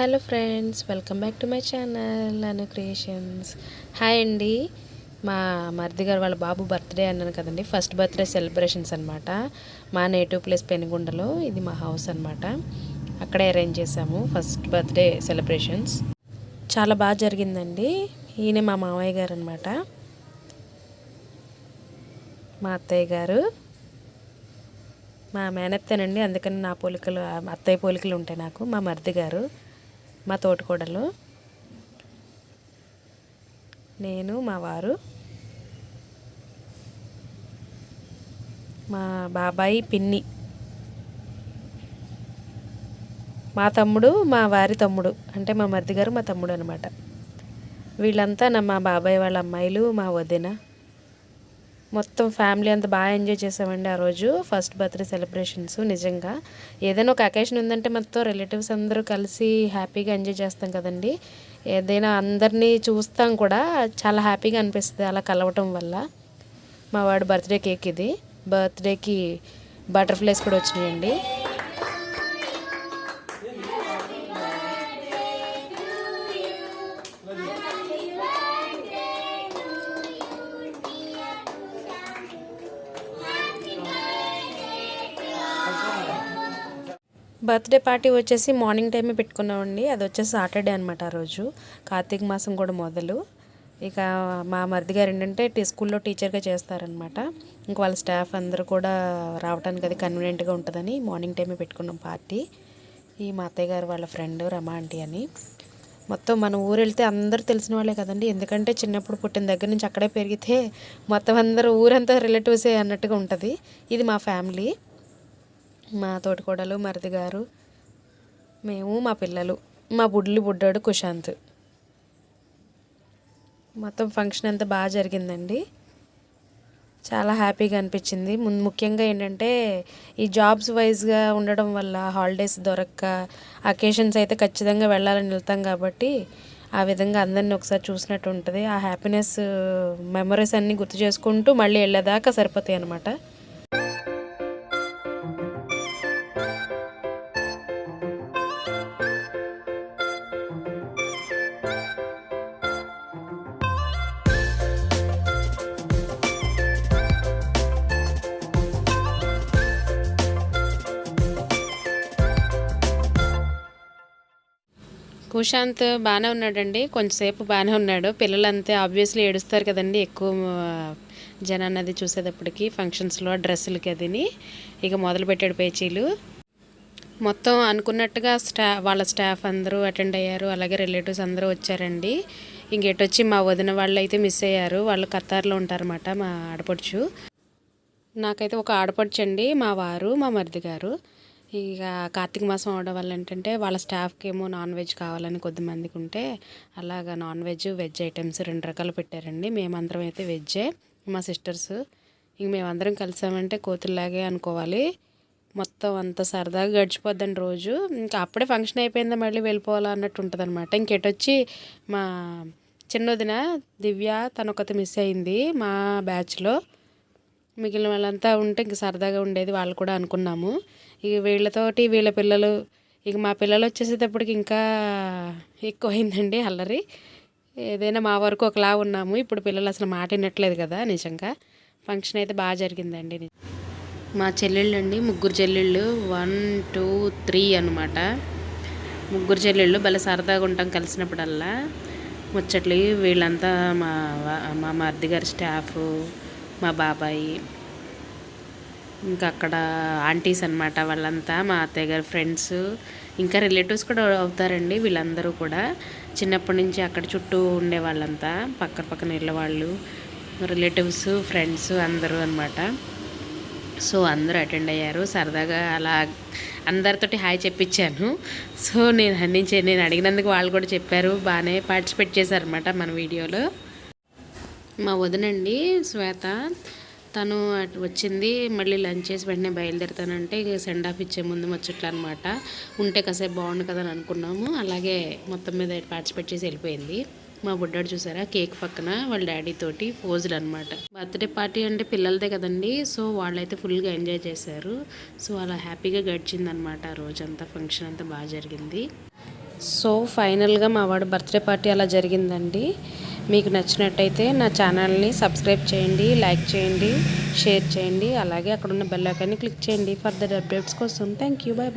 Hello friends welcome back to my channel Anu creations. Hi అండి. మా మరిది గారు వాళ్ళ బాబు బర్త్డే అన్నాను కదండి ఫస్ట్ బర్త్డే సెలబ్రేషన్స్ అనమాట మా నేటివ్ ప్లేస్ పెనుగుండలో ఇది మా హౌస్ అనమాట అక్కడే అరేంజ్ చేసాము ఫస్ట్ బర్త్డే సెలబ్రేషన్స్. చాలా బాగా జరిగిందండి. ఈయన మా మామయ్య గారు అనమాట మా అత్తయ్య గారు. మా మేనత్తేనండి అందుకని నా పోలికలు అత్తయ్య పోలికలు ఉంటాయి నాకు మా మరిది గారు. మా తోటకూడలు. నేను మా వారు. మా బాబాయి పిన్ని. మా తమ్ముడు మా వారి తమ్ముడు. అంటే మా మరిది గారు మా తమ్ముడు అనమాట వీళ్ళంతా నా మా బాబాయ్ వాళ్ళ అమ్మాయిలు మా వదిన. మొత్తం ఫ్యామిలీ అంతా బాగా ఎంజాయ్ చేసామండి ఆ రోజు. ఫస్ట్ బర్త్డే సెలబ్రేషన్స్ నిజంగా. ఏదైనా ఒక అకేషన్ ఉందంటే మొత్తం రిలేటివ్స్ అందరూ కలిసి హ్యాపీగా ఎంజాయ్ చేస్తాం కదండి. ఏదైనా అందరినీ చూస్తాం కూడా చాలా హ్యాపీగా అనిపిస్తుంది అలా కలవటం వల్ల. మా వాడు బర్త్డే కేక్ ఇది. బర్త్డేకి బటర్ఫ్లైస్ కూడా వచ్చినాయండి. బర్త్డే పార్టీ వచ్చేసి మార్నింగ్ టైమే పెట్టుకున్నామండి. అది వచ్చేసి సాటర్డే అనమాట ఆ రోజు. కార్తీక మాసం కూడా మొదలు. ఇక మా మరిది గారు ఏంటంటే టీ స్కూల్లో టీచర్గా చేస్తారనమాట ఇంక వాళ్ళ స్టాఫ్ అందరూ కూడా రావడానికి అది కన్వీనియంట్గా ఉంటుందని మార్నింగ్ టైమే పెట్టుకున్నాం పార్టీ. ఈ మా అత్తయ్య గారు వాళ్ళ ఫ్రెండ్ రమా ఆంటీ అని. మొత్తం మన ఊరు వెళ్తే అందరూ తెలిసిన వాళ్ళే కదండి. ఎందుకంటే చిన్నప్పుడు పుట్టిన దగ్గర నుంచి అక్కడే పెరిగితే మొత్తం అందరూ ఊరంతా రిలేటివ్సే అన్నట్టుగా ఉంటుంది. ఇది మా ఫ్యామిలీ. మా తోటికోడలు మరిది గారు మేము మా పిల్లలు మా బుడ్లు బుడ్డాడు కుశాంత్. మొత్తం ఫంక్షన్ అంతా బాగా జరిగిందండి. చాలా హ్యాపీగా అనిపించింది. ముందు ముఖ్యంగా ఏంటంటే ఈ జాబ్స్ వైజ్గా ఉండడం వల్ల హాలిడేస్ దొరక్క అకేషన్స్ అయితే ఖచ్చితంగా వెళ్ళాలని వెళ్తాం కాబట్టి ఆ విధంగా అందరిని ఒకసారి చూసినట్టు ఉంటుంది. ఆ హ్యాపీనెస్ మెమరీస్ అన్నీ గుర్తు చేసుకుంటూ మళ్ళీ వెళ్ళేదాకా సరిపోతాయి అన్నమాట. కుశాంత్ బాగానే ఉన్నాడండి. కొంచెంసేపు బాగానే ఉన్నాడు. పిల్లలంతే ఆబ్వియస్లీ ఏడుస్తారు కదండి. ఎక్కువ జనాన్ని అది చూసేటప్పటికి ఫంక్షన్స్లో డ్రెస్సులకి అదిని. ఇక మొదలు పెట్టాడు పేచీలు. మొత్తం అనుకున్నట్టుగా స్టా వాళ్ళ స్టాఫ్ అందరూ అటెండ్ అయ్యారు. అలాగే రిలేటివ్స్ అందరూ వచ్చారండి. ఇంకెటొచ్చి మా వదిన వాళ్ళు అయితే మిస్ అయ్యారు. వాళ్ళు కత్తార్లో ఉంటారన్నమాట మా ఆడపడుచు. నాకైతే ఒక ఆడపడుచు అండి మా వారు మా మరిది గారు. ఇక కార్తీక మాసం అవడం వల్ల ఏంటంటే వాళ్ళ స్టాఫ్కి ఏమో నాన్ వెజ్ కావాలని కొద్దిమందికి ఉంటే అలాగా నాన్ వెజ్ వెజ్ ఐటమ్స్ రెండు రకాలు పెట్టారండి. మేమందరం అయితే వెజ్జే మా సిస్టర్స్. ఇంక మేమందరం కలిసామంటే కోతుల్లాగే అనుకోవాలి. మొత్తం అంత సరదాగా గడిచిపోద్దండి రోజు. ఇంకా అప్పుడే ఫంక్షన్ అయిపోయిందా మళ్ళీ వెళ్ళిపోవాలా అన్నట్టు ఉంటుంది అనమాట ఇంకెటొచ్చి మా చిన్నదిన దివ్య తనొకటి మిస్ అయింది మా బ్యాచ్లో. మిగిలిన వాళ్ళంతా ఉంటే ఇంక సరదాగా ఉండేది వాళ్ళు కూడా అనుకున్నాము. ఇక వీళ్ళతోటి వీళ్ళ పిల్లలు ఇక మా పిల్లలు వచ్చేసేటప్పటికి ఇంకా ఎక్కువైందండి అల్లరి. ఏదైనా మా వరకు ఒకలా ఉన్నాము. ఇప్పుడు పిల్లలు అసలు మాట వినట్లేదు కదా నిజంగా. ఫంక్షన్ అయితే బాగా జరిగిందండి. మా చెల్లెళ్ళు అండి ముగ్గురు చెల్లెళ్ళు. వన్ టూ త్రీ అనమాట ముగ్గురు చెల్లెళ్ళు భలే సరదాగా ఉంటాం కలిసినప్పుడల్లా. ముచ్చట్లు వీళ్ళంతా మా మా మరిది గారి స్టాఫ్ మా బాబాయి ఇంకా అక్కడ ఆంటీస్ అనమాట వాళ్ళంతా మా అత్తయ్య గారి ఫ్రెండ్స్ ఇంకా రిలేటివ్స్ కూడా అవుతారండి వీళ్ళందరూ కూడా. చిన్నప్పటి నుంచి అక్కడ చుట్టూ ఉండే వాళ్ళంతా పక్కన పక్కన ఇళ్ళ వాళ్ళు రిలేటివ్స్ ఫ్రెండ్స్ అందరూ అనమాట సో అందరూ అటెండ్ అయ్యారు. సరదాగా అలా అందరితోటి హాయ్ చెప్పించాను సో నేను అందించే నేను అడిగినందుకు వాళ్ళు కూడా చెప్పారు. బాగానే పార్టిసిపేట్ చేశారనమాట మన వీడియోలో. మా వదినండి శ్వేత. తను అటు వచ్చింది మళ్ళీ లంచ్ చేసి వెంటనే బయలుదేరుతానంటే సెండ్ ఆఫ్ ఇచ్చే ముందు ముచ్చట్లు అనమాట ఉంటే కాసేపు బాగుండు కదా అని అనుకున్నాము. అలాగే మొత్తం మీద పార్టిసిపేట్ చేసి వెళ్ళిపోయింది. మా బుడ్డాడు చూసారా కేక్ పక్కన వాళ్ళ డాడీ తోటి ఫోజులు అనమాట బర్త్డే పార్టీ అంటే పిల్లలదే కదండి సో వాళ్ళైతే ఫుల్గా ఎంజాయ్ చేశారు. సో అలా హ్యాపీగా గడిచిందనమాట ఆ రోజంతా ఫంక్షన్ అంతా బాగా జరిగింది. సో ఫైనల్గా మా వాడు బర్త్డే పార్టీ అలా జరిగిందండి. మీకు నచ్చినట్టయితే నా ఛానల్ని సబ్స్క్రైబ్ చేయండి లైక్ చేయండి షేర్ చేయండి అలాగే అక్కడ ఉన్న బెల్ ఐకాన్ని క్లిక్ చేయండి ఫర్దర్ అప్డేట్స్ కోసం. Thank you bye